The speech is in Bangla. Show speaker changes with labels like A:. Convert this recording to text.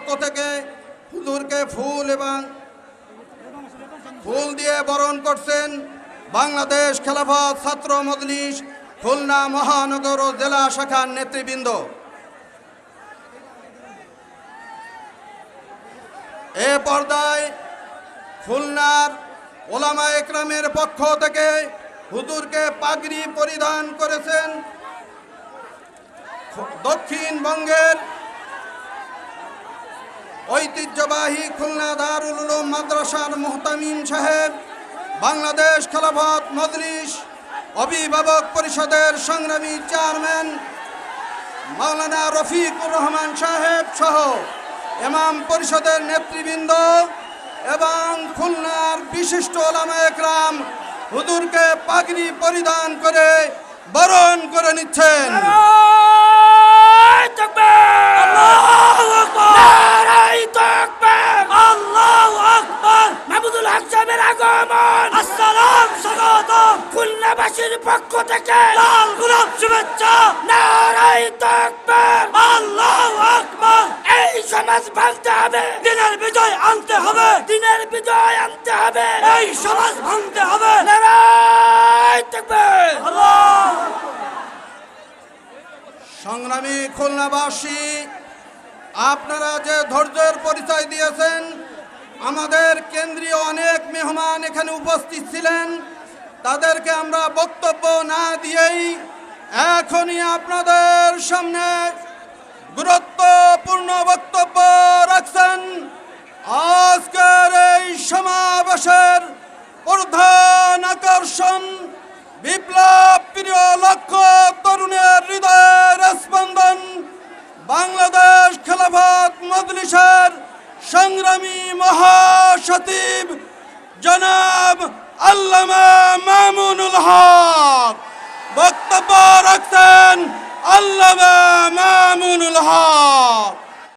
A: পক্ষ থেকে হুজুরকে ফুল এবং ফুল দিয়ে বরণ করছেন বাংলাদেশ খেলাফত ছাত্র মজলিস, খুলনা মহানগর ও জেলা শাখার নেতৃবৃন্দ। এ পর্দায় খুলনার ওলামা একরামের পক্ষ থেকে হুজুরকে পাগড়ি পরিধান করেছেন দক্ষিণবঙ্গের ঐতিহ্যবাহী খুলনা দারুল উলুম মাদ্রাসার মুহতামিম সাহেব, বাংলাদেশ খেলাফত মজলিস অভিভাবক পরিষদের সংগ্রামী চেয়ারম্যান মাওলানা রফিকুর রহমান সাহেব সহ এমাম পরিষদের নেতৃবৃন্দ এবং খুলনার বিশিষ্ট ওলামা একরাম হুজুরকে পাগড়ি পরিধান করে বরণ করে নিচ্ছেন।
B: খুলনাবাসীর পক্ষ থেকে লাল গোলাপ শুভেচ্ছা। নারাই আল্লাহু আকবার। এই সমাজ ভাঙতে হবে। দিনের বিজয় আনতে হবে। দিনের বিজয় আনতে হবে। এই সমাজ ভাঙতে হবে। নারাই তকবীর আল্লাহ
A: সংগ্রামী খুলনাবাসী, আপনারা যে ধৈর্যের পরিচয় দিয়েছেন, আমাদের কেন্দ্রীয় অনেক মেহমান এখানে উপস্থিত ছিলেন। তাদেরকে আমরা বক্তব্য না দিয়েই এখনই আপনাদের সামনে গুরুত্বপূর্ণ বক্তব্য রাখছেন। আজকের এই সমাবেশের প্রধান আকর্ষণ বিপ্লব প্রিয় লক্ষ্য তরুণের হৃদয়ের স্পন্দন। বাংলাদেশ খেলাফত মজলিসের সংগ্রামী মহাসচিব জনাব الله ما ما